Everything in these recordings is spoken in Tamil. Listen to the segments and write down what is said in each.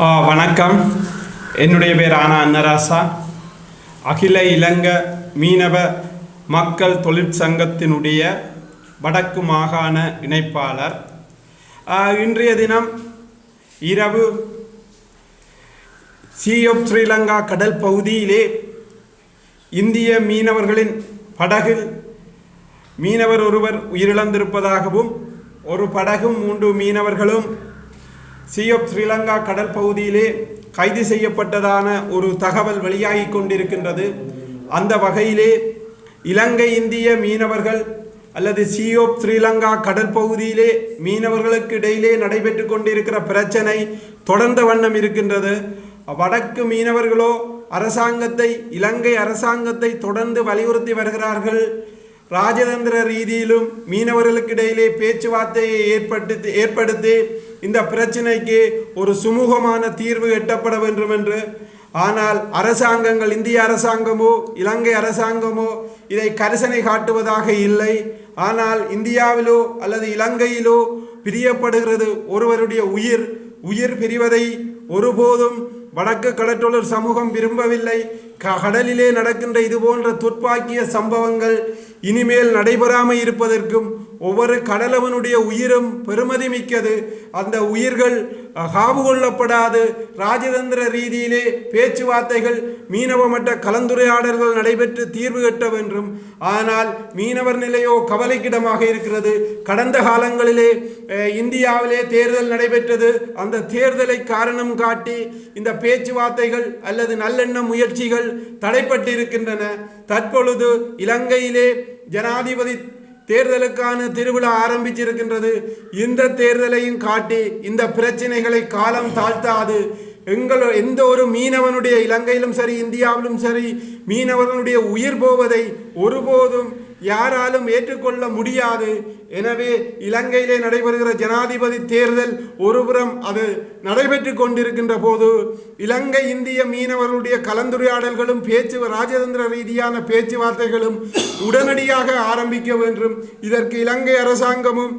ஆ, வணக்கம். என்னுடைய பேர் ஆனா அன்னராசா. அகில இலங்கை மீனவ மக்கள் தொழிற்சங்கத்தினுடைய வடக்கு மாகாண இணைப்பாளர். இன்றைய தினம் இரவு சி ஆஃப் ஸ்ரீலங்கா கடல் பகுதியிலே இந்திய மீனவர்களின் படகில் மீனவர் ஒருவர் உயிரிழந்திருப்பதாகவும் ஒரு படகும் மூன்று மீனவர்களும் சியோப் ஸ்ரீலங்கா கடல் பகுதியிலே கைது செய்யப்பட்டதான ஒரு தகவல் வெளியாகி கொண்டிருக்கின்றது. அந்த வகையிலே இலங்கை இந்திய மீனவர்கள் அல்லது சியோப் ஸ்ரீலங்கா கடல் பகுதியிலே மீனவர்களுக்கு இடையிலே நடைபெற்று கொண்டிருக்கிற பிரச்சனை தொடர்ந்த வண்ணம் இருக்கின்றது. வடக்கு மீனவர்களோ அரசாங்கத்தை இலங்கை அரசாங்கத்தை தொடர்ந்து வலியுறுத்தி வருகிறார்கள் ராஜதந்திர ரீதியிலும் மீனவர்களுக்கு இடையிலே பேச்சுவார்த்தையை ஏற்படுத்தி ஏற்படுத்தி இந்த பிரச்சினைக்கு ஒரு சுமூகமான தீர்வு எட்டப்பட வேண்டும் என்று ஆனால் அரசாங்கங்கள் இந்திய அரசாங்கமோ இலங்கை அரசாங்கமோ இதை கரிசனை காட்டுவதாக இல்லை. ஆனால் இந்தியாவிலோ அல்லது இலங்கையிலோ பிரியப்படுகிறது ஒருவருடைய உயிர். உயிர் பிரிவதை ஒருபோதும் வடக்கு கடற்றொழில் சமூகம் விரும்பவில்லை. க- கடலிலே நடக்கின்ற இது போன்ற துர்ப்பாக்கிய சம்பவங்கள் இனிமேல் நடைபெறாமல் இருப்பதற்கும் ஒவ்வொரு கடலவனுடைய உயிரும் பெருமதி மிக்கது. அந்த உயிர்கள் காவு கொள்ளப்படாது. ராஜதந்திர ரீதியிலே பேச்சுவார்த்தைகள் மீனவ மற்ற கலந்துரையாடல்கள் நடைபெற்று தீர்வு கட்ட வேண்டும் ஆனால் மீனவர் நிலையோ கவலைக்கிடமாக இருக்கிறது. கடந்த காலங்களிலே இந்தியாவிலே தேர்தல் நடைபெற்றது. அந்த தேர்தலை காரணம் காட்டி இந்த பேச்சுவார்த்தைகள் அல்லது நல்லெண்ண முயற்சிகள் தடைப்பட்டிருக்கின்றன. தற்பொழுது இலங்கையிலே ஜனாதிபதி தேர்தலுக்கான திருவிழா ஆரம்பிச்சிருக்கின்றது. இந்த தேர்தலையும் காட்டி இந்த பிரச்சனைகளை காலம் தாழ்த்தாது. எங்கள் எந்த ஒரு மீனவனுடைய இலங்கையிலும் சரி இந்தியாவிலும் சரி மீனவர்களுடைய உயிர் போவதை ஒருபோதும் யாராலும் ஏற்றுக்கொள்ள முடியாது. எனவே இலங்கையிலே நடைபெறுகிற ஜனாதிபதி தேர்தல் ஒருபுறம் அது நடைபெற்று கொண்டிருக்கின்ற போது இலங்கை இந்திய மீனவர்களுடைய கலந்துரையாடல்களும் பேச்சு ராஜதந்திர ரீதியான பேச்சுவார்த்தைகளும் உடனடியாக ஆரம்பிக்க வேண்டும். இதற்கு இலங்கை அரசாங்கமும்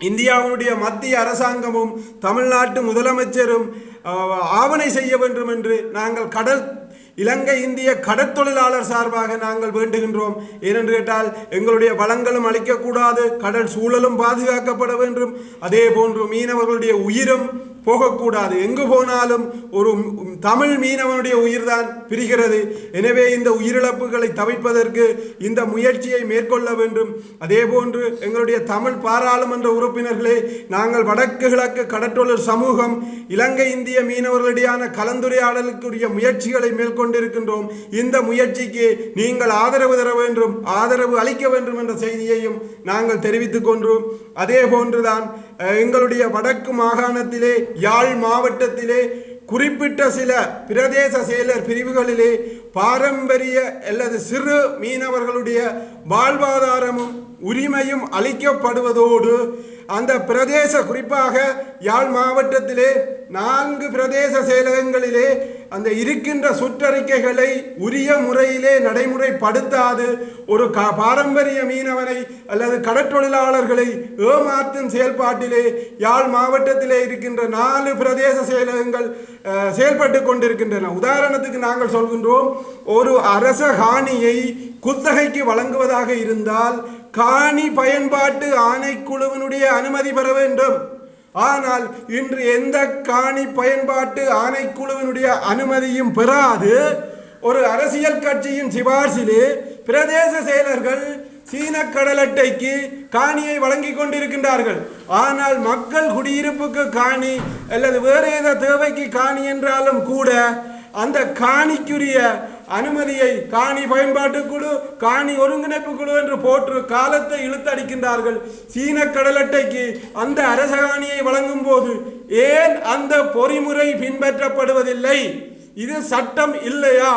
இந்தியாவுடைய மத்திய அரசாங்கமும் தமிழ்நாட்டு முதலமைச்சரும் ஆவணை செய்ய வேண்டும் என்று நாங்கள் கடல் இலங்கை இந்திய கடற்தொழிலாளர் சார்பாக நாங்கள் வேண்டுகின்றோம். ஏனென்று கேட்டால் எங்களுடைய வளங்களும் அளிக்கக்கூடாது கடல் சூழலும் பாதுகாக்கப்பட வேண்டும். அதே போன்று மீனவர்களுடைய உயிரும் போகக்கூடாது. எங்கு போனாலும் ஒரு தமிழ் மீனவனுடைய உயிர்தான் பிரிகிறது. எனவே இந்த உயிரிழப்புகளை தவிர்ப்பதற்கு இந்த முயற்சியை மேற்கொள்ள வேண்டும். அதே போன்று எங்களுடைய தமிழ் பாராளுமன்ற உறுப்பினர்களே நாங்கள் வடக்கு கிழக்கு கடற்றொழில் சமூகம் இலங்கை இந்திய மீனவர்களிடையான கலந்துரையாடலுக்குரிய முயற்சிகளை மேற்கொண்டிருக்கின்றோம். இந்த முயற்சிக்கு நீங்கள் ஆதரவு தர வேண்டும் ஆதரவு அளிக்க வேண்டும் என்ற செய்தியையும் நாங்கள் தெரிவித்துக் கொண்டோம். அதே போன்றுதான் எங்களுடைய வடக்கு மாகாணத்திலே யாழ் மாவட்டத்திலே குறிப்பிட்ட சில பிரதேச செயலர் பிரிவுகளிலே பாரம்பரிய அல்லது சிறு மீனவர்களுடைய வாழ்வாதாரமும் உரிமையும் அளிக்கப்படுவதோடு அந்த பிரதேச குறிப்பாக யாழ் மாவட்டத்திலே நான்கு பிரதேச செயலகங்களிலே அந்த இருக்கின்ற சுற்றறிக்கைகளை உரிய முறையிலே நடைமுறைப்படுத்தாது. ஒரு க பாரம்பரிய மீனவனை அல்லது கடற்றொழிலாளர்களை ஏமாற்றும் செயல்பாட்டிலே யாழ் மாவட்டத்திலே இருக்கின்ற நாலு பிரதேச செயலகங்கள் செயல்பட்டு கொண்டிருக்கின்றன. உதாரணத்துக்கு நாங்கள் சொல்கின்றோம் ஒரு அரச காணியை குத்தகைக்கு வழங்குவதாக இருந்தால் காணி பயன்பாட்டு ஆணைக்குழுவினுடைய அனுமதி பெற வேண்டும். ஆனால் இன்று எந்த காணி பயன்பாட்டு ஆணைக்குழுவினுடைய அனுமதியும் பெறாது. ஒரு அரசியல் கட்சியின் சிபார்சிலே பிரதேச செயலர்கள் சீன கடல் அட்டைக்கு காணியை வழங்கி கொண்டிருக்கின்றார்கள். ஆனால் மக்கள் குடியிருப்புக்கு காணி அல்லது வேறு ஏதோ தேவைக்கு காணி என்றாலும் கூட அந்த காணிக்குரிய அனுமதியை காணி பயன்பாட்டு குழு காணி ஒருங்கிணைப்பு குழு என்று போற்று காலத்தை இழுத்தடிக்கின்றார்கள். சீன கடலட்டைக்கு அந்த அரச காணியை வழங்கும் போது ஏன் அந்த பொறிமுறை பின்பற்றப்படுவதில்லை? இது சட்டம் இல்லையா?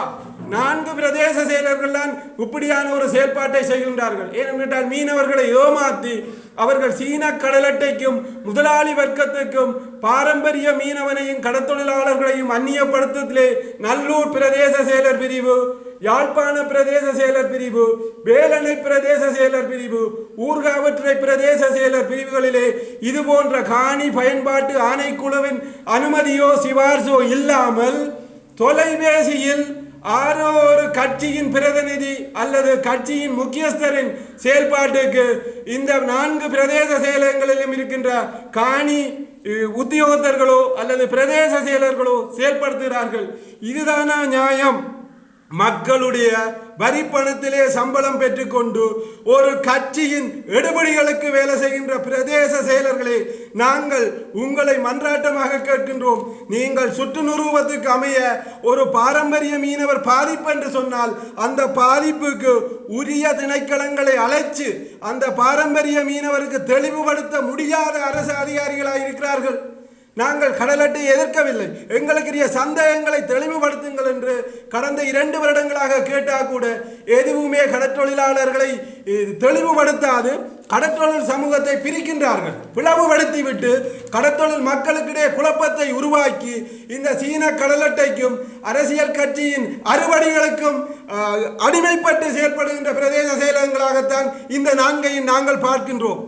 நான்கு பிரதேச செயலர்கள் தான் இப்படியான ஒரு செயல்பாட்டை செய்கின்றார்கள். ஏனென்றால் மீனவர்களை ஏமாற்றி அவர்கள் சீன கடலட்டைக்கும் முதலாளி வர்க்கத்துக்கும் பாரம்பரிய மீனவனையும் கடத்தொழிலாளர்களையும் அந்நியப்படுத்தத்திலே நல்லூர் பிரதேச செயலர் பிரிவு யாழ்ப்பாண பிரதேச செயலர் பிரிவு வேலனை பிரதேச செயலர் பிரிவு ஊர்காவற்றை பிரதேச செயலர் பிரிவுகளிலே இது போன்ற காணி பயன்பாட்டு ஆணைக்குழுவின் அனுமதியோ சிபார்சோ இல்லாமல் தொலைபேசியில் ஆரோ ஒரு கட்சியின் பிரதிநிதி அல்லது கட்சியின் முக்கியஸ்தரின் செயல்பாட்டுக்கு இந்த நான்கு பிரதேச செயலகங்களிலும் இருக்கின்ற காணி உத்தியோகத்தர்களோ அல்லது பிரதேச செயலர்களோ செயல்படுத்துகிறார்கள். இதுதானா நியாயம்? மக்களுடைய வரி பணத்திலே சம்பளம் பெற்றுக்கொண்டு ஒரு கட்சியின் எடுபடிகளுக்கு வேலை செய்கின்ற பிரதேச செயலர்களே நாங்கள் உங்களை மன்றாட்டமாக கேட்கின்றோம். நீங்கள் சுற்றுநுருவத்துக்கு அமைய ஒரு பாரம்பரிய மீனவர் பாதிப்பு என்று சொன்னால் அந்த பாதிப்புக்கு உரிய திணைக்களங்களை அழைச்சு அந்த பாரம்பரிய மீனவருக்கு தெளிவுபடுத்த முடியாத அரசு அதிகாரிகளாக இருக்கிறார்கள் நாங்கள் கடலட்டை எதிர்க்கவில்லை. எங்களுக்குரிய சந்தேகங்களை தெளிவுபடுத்துங்கள் என்று கடந்த இரண்டு வருடங்களாக கேட்டால் கூட எதுவுமே கடற்றொழிலாளர்களை தெளிவுபடுத்தாது. கடற்றொழில் சமூகத்தை பிரிக்கின்றார்கள். பிளவுபடுத்திவிட்டு கடற்றொழில் மக்களுக்கிடையே குழப்பத்தை உருவாக்கி இந்த சீன கடலட்டைக்கும் அரசியல் கட்சியின் அறுவடைகளுக்கும் அடிமைப்பட்டு செயல்படுகின்ற பிரதேச செயலகங்களாகத்தான் இந்த நான்கையும் நாங்கள் பார்க்கின்றோம்.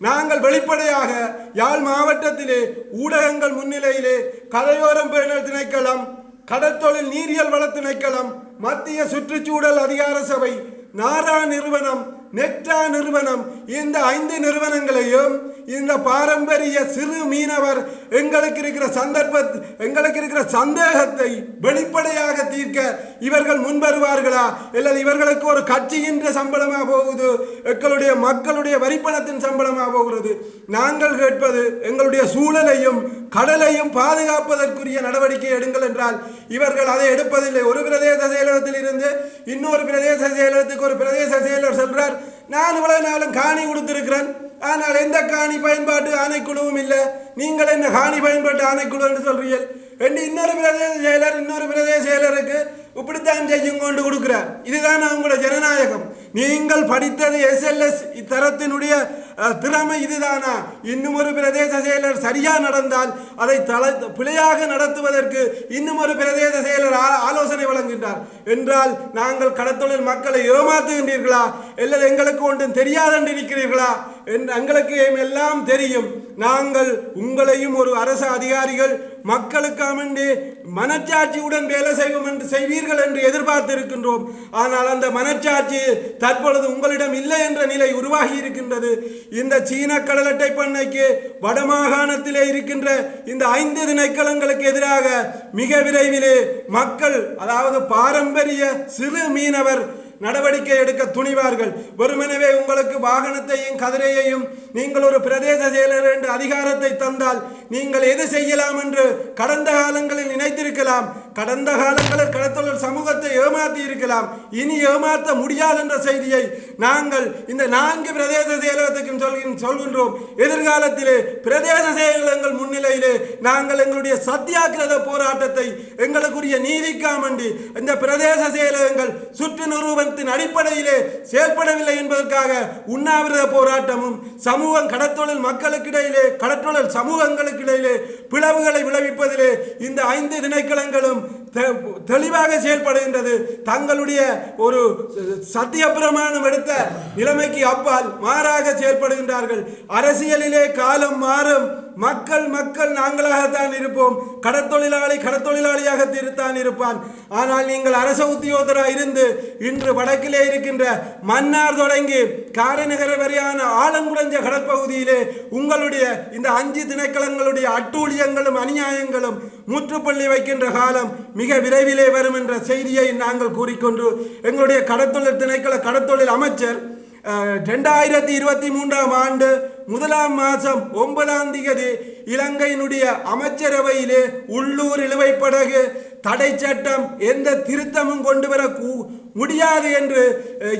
நாங்கள் வெளிப்படையாக யாழ் மாவட்டத்திலே ஊடகங்கள் முன்னிலையிலே கரையோரம் பேணல் திணைக்களம் கடற்தொழில் நீரியல் வள திணைக்களம் மத்திய சுற்றுச்சூழல் அதிகார சபை நாரா நிறுவனம் நெக்டா நிறுவனம். இந்த ஐந்து நிறுவனங்களையும் இந்த பாரம்பரிய சிறு மீனவர் எங்களுக்கு இருக்கிற சந்தர்ப்ப எங்களுக்கு இருக்கிற சந்தேகத்தை வெளிப்படையாக தீர்க்க இவர்கள் முன்வருவார்களா? அல்லது இவர்களுக்கு ஒரு கட்சியின் சம்பளமாக போகுது? எங்களுடைய மக்களுடைய வரிப்பணத்தின் சம்பளமாக போகிறது நாங்கள் கேட்பது எங்களுடைய சூழலையும் கடலையும் பாதுகாப்பதற்குரிய நடவடிக்கை எடுங்கள் என்றால் இவர்கள் அதை எடுப்பதில்லை. ஒரு பிரதேச செயலகத்தில் இருந்து இன்னொரு பிரதேச செயலகத்துக்கு ஒரு பிரதேச செயலர் சொல்றார். நான் இவ்வளவு நாளும் காணி கொடுத்திருக்கிறேன். ஆனால் எந்த காணி பயன்பாட்டு ஆணைக்குழுவும் இல்லை. நீங்கள் என்ன காணி பயன்பாட்டு ஆணைக்குழு என்று சொல்றீர்கள்? என்று இன்னொரு பிரதேச செயலர் இன்னொரு பிரதேச செயலருக்கு இப்படித்தான் செய்யும் கொண்டு கொடுக்கிறார். இதுதான் அவங்களோட ஜனநாயகம். நீங்கள் படித்தது எஸ்எல்எஸ் தரத்தினுடைய திறமை இதுதானா? இன்னும் ஒரு பிரதேச செயலர் சரியாக நடந்தால் அதை தலை பிழையாக நடத்துவதற்கு இன்னும் ஒரு பிரதேச செயலர் ஆ- ஆலோசனை வழங்குகின்றார். என்றால் நாங்கள் கடத்தொழில் மக்களை ஏமாத்துகின்றீர்களா? அல்லது எங்களுக்கு ஒன்றும் தெரியாது என்று இருக்கிறீர்களா? என்று எங்களுக்கு எல்லாம் தெரியும். நாங்கள் உங்களையும் ஒரு அரசு அதிகாரிகள் மக்களுக்கு அமைந்து மனச்சாட்சியுடன் வேலை செய்வோம் என்று செய்வீர்கள் என்று எதிர்பார்த்து இருக்கின்றோம் ஆனால் அந்த மனச்சாட்சி தற்பொழுது உங்களிடம் இல்லை என்ற நிலை உருவாகி இருக்கின்றது. இந்த சீன கடலட்டை பண்ணைக்கு வடமாகாணத்திலே இருக்கின்ற இந்த ஐந்து திணைக்களங்களுக்கு எதிராக மிக விரைவிலே மக்கள் அதாவது பாரம்பரிய சிறு மீனவர் நடவடிக்கை எடுக்க துணிவார்கள். வெறுமெனவே உங்களுக்கு வாகனத்தையும் கதிரையையும் நீங்கள் ஒரு பிரதேச செயலர் என்று அதிகாரத்தை தந்தால் நீங்கள் எது செய்யலாம் என்று கடந்த காலங்களில் நினைத்திருக்கலாம். கடந்த காலங்களில் கடத்தொழில் சமூகத்தை ஏமாற்றி இருக்கலாம். இனி ஏமாற்ற முடியாது என்ற செய்தியை நாங்கள் இந்த நான்கு பிரதேச செயலகத்துக்கும் சொல்கின் சொல்கின்றோம். எதிர்காலத்திலே பிரதேச செயலகங்கள் முன்னிலை நாங்கள் எங்களுடைய சத்தியாகிரத போராட்டத்தை எங்களுக்குரிய நீதிக்காமண்டி இந்த பிரதேச செயலகங்கள் சுற்று நிறுவனத்தின் அடிப்படையிலே செயல்படவில்லை என்பதற்காக உண்ணாவிரத போராட்டமும் சமூகம் கடத்தொழில் மக்களுக்கிடையிலே கடற்றொழில் சமூகங்களுக்கு இடையிலே பிளவுகளை விளைவிப்பதிலே இந்த ஐந்து திணைக்களங்களும் தெளிவாக செயல்படுகின்றது. தங்களுடைய ஒரு சத்திய பிரமாணம் எடுத்த நிலைமைக்கு அப்பால் மாறாக செயல்படுகின்றார்கள். அரசியலிலே காலம் மாறும். மக்கள் மக்கள் நாங்களாகத்தான் இருப்போம். கடற்தொழிலாளி கடற்தொழிலாளியாக தான் இருப்பான். ஆனால் நீங்கள் அரச உத்தியோகராக இருந்து இன்று வடக்கிலே இருக்கின்ற மன்னார் தொடங்கி காரைநகர் வரையான ஆலங்குடஞ்ச கடற்பகுதியிலே உங்களுடைய இந்த அஞ்சு திணைக்களங்களுடைய அட்டூழியங்களும் அநியாயங்களும் முற்றுப்புள்ளி வைக்கின்ற காலம் மிக விரைவிலே வரும் என்ற செய்தியை நாங்கள் கூறிக்கொண்டு எங்களுடைய கடற்தொழில் திணைக்கள கடத்தொழில் அமைச்சர் ரெண்டாயிரத்தி இருபத்தி மூன்றாம் ஆண்டு முதலாம் மாதம் ஒன்பதாம் தேதி இலங்கையினுடைய அமைச்சரவையிலே உள்ளூர் இழுவைப் படகு தடை சட்டம் எந்த திருத்தமும் கொண்டு வர கூ- முடியாது என்று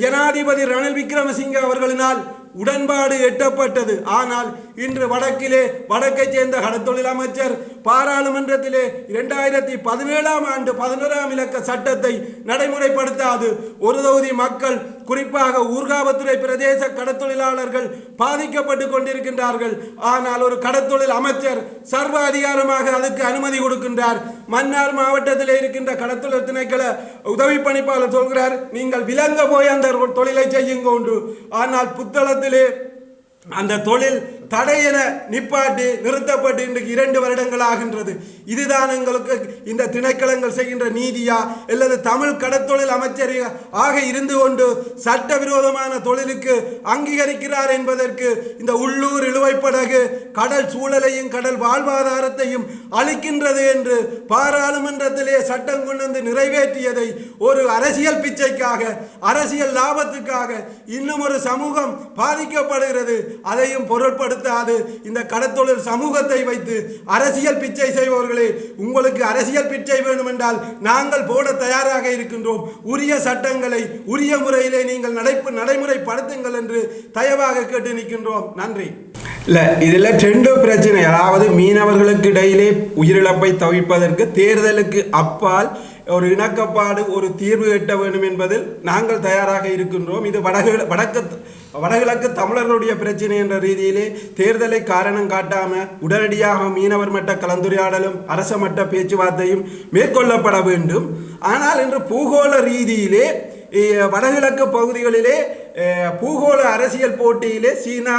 ஜனாதிபதி ரணில் விக்ரமசிங்க அவர்களினால் உடன்பாடு எட்டப்பட்டது. ஆனால் இன்று வடக்கிலே வடக்கைச் சேர்ந்த கடத்தொழில் அமைச்சர் பாராளுமன்றத்திலே இரண்டாயிரத்தி பதினேழாம் ஆண்டு பதினோராம் இலக்க சட்டத்தை நடைமுறைப்படுத்தாது. ஒரு தொகுதி மக்கள் குறிப்பாக ஊர்காவத்துறை பிரதேச கடத்தொழிலாளர்கள் பாதிக்கப்பட்டு கொண்டிருக்கின்றார்கள். ஆனால் ஒரு கடத்தொழில் அமைச்சர் சர்வ அதிகாரமாக அதுக்கு அனுமதி கொடுக்கின்றார். மன்னார் மாவட்டத்தில் இருக்கின்ற கடத்தொழில் திணைக்கள உதவி பணிப்பாளர் சொல்கிறார் நீங்கள் விலங்க போய் அந்த தொழிலை செய்யுங்க உண்டு ஆனால் புத்தளத்திலே அந்த தொழில் தடையென நிப்பாட்டி நிறுத்தப்பட்டு இன்றைக்கு இரண்டு வருடங்கள் ஆகின்றது. இதுதான் எங்களுக்கு இந்த திணைக்களங்கள் செய்கின்ற நீதியா? அல்லது தமிழ் கடத்தொழில் அமைச்சர் ஆக இருந்து கொண்டு சட்டவிரோதமான தொழிலுக்கு அங்கீகரிக்கிறார் என்பதற்கு இந்த உள்ளூர் இழுவைப்படகு கடல் சூழலையும் கடல் வாழ்வாதாரத்தையும் அளிக்கின்றது என்று பாராளுமன்றத்திலே சட்டம் கொண்டு வந்து நிறைவேற்றியதை ஒரு அரசியல் பிச்சைக்காக அரசியல் லாபத்துக்காக இன்னும் ஒரு சமூகம் பாதிக்கப்படுகிறது. அதையும் பொருட்படுத்த பொருட்படுத்தாது இந்த கடத்தொழில் சமூகத்தை வைத்து அரசியல் பிச்சை செய்பவர்களே உங்களுக்கு அரசியல் பிச்சை வேண்டுமென்றால் நாங்கள் போட தயாராக இருக்கின்றோம். உரிய சட்டங்களை உரிய முறையிலே நீங்கள் நடைப்பு நடைமுறைப்படுத்துங்கள் என்று தயவாக கேட்டு நிற்கின்றோம். நன்றி. இல்லை இதில் ரெண்டு பிரச்சனை. அதாவது மீனவர்களுக்கு இடையிலே உயிரிழப்பை தவிர்ப்பதற்கு தேர்தலுக்கு அப்பால் ஒரு இணக்கப்பாடு ஒரு தீர்வு எட்ட வேண்டும் என்பதில் நாங்கள் தயாராக இருக்கின்றோம். இது வடகு வடக்கு வடகிழக்கு தமிழர்களுடைய பிரச்சனை என்ற ரீதியிலே தேர்தலை காரணம் காட்டாம உடனடியாக மீனவர் மட்ட கலந்துரையாடலும் அரச மட்ட பேச்சுவார்த்தையும் மேற்கொள்ளப்பட வேண்டும். ஆனால் இன்று பூகோள ரீதியிலே வடகிழக்கு பகுதிகளிலே பூகோள அரசியல் போட்டியிலே சீனா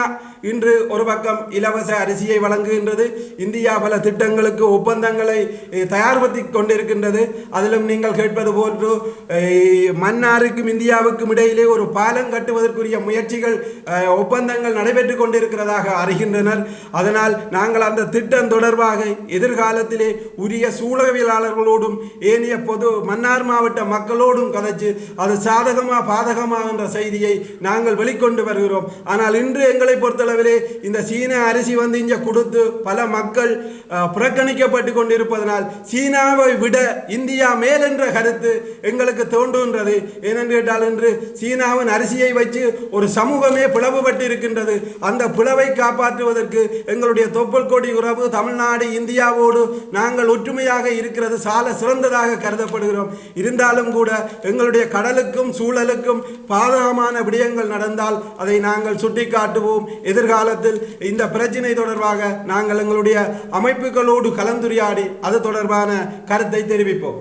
இன்று ஒரு பக்கம் இலவச அரிசியை வழங்குகின்றது இந்தியா பல திட்டங்களுக்கு ஒப்பந்தங்களை தயார்படுத்தி கொண்டிருக்கின்றது. அதிலும் நீங்கள் கேட்பது போன்று மன்னாருக்கும் இந்தியாவுக்கும் இடையிலே ஒரு பாலம் கட்டுவதற்குரிய முயற்சிகள் ஒப்பந்தங்கள் நடைபெற்று கொண்டிருக்கிறதாக அறிகின்றனர். அதனால் நாங்கள் அந்த திட்டம் தொடர்பாக எதிர்காலத்திலே உரிய சூழவியலாளர்களோடும் ஏனைய பொது மன்னார் மாவட்ட மக்களோடும் கதைச்சு அது சாதகமா பாதகமா என்ற செய்தியை நாங்கள் வெளிக்கொண்டு வருகிறோம். ஆனால் இன்று எங்களை பொறுத்தளவிலே இந்த சீன அரிசி வந்து இங்கே கொடுத்து பல மக்கள் புறக்கணிக்கப்பட்டு கொண்டிருப்பதனால் சீனாவை விட இந்தியா மேல் என்ற கருத்து எங்களுக்கு தோன்றுகின்றது. ஏனென்று கேட்டால் இன்று சீனாவின் அரிசியை வச்சு ஒரு சமூகமே பிளவுபட்டு இருக்கின்றது அந்த பிளவை காப்பாற்றுவதற்கு எங்களுடைய தொப்புள் கொடி உறவு தமிழ்நாடு இந்தியாவோடு நாங்கள் ஒற்றுமையாக இருக்கிறது சால சிறந்ததாக கருதப்படுகிறோம். இருந்தாலும் கூட எங்களுடைய கடலுக்கும் சூழலுக்கும் பாதகமான விடயங்கள் நடந்தால் அதை நாங்கள் சுட்டிக்காட்டுவோம். எதிர்காலத்தில் இந்த பிரச்சினை தொடர்பாக நாங்கள் எங்களுடைய அமைப்புகளோடு கலந்துரையாடி அது தொடர்பான கருத்தை தெரிவிப்போம்.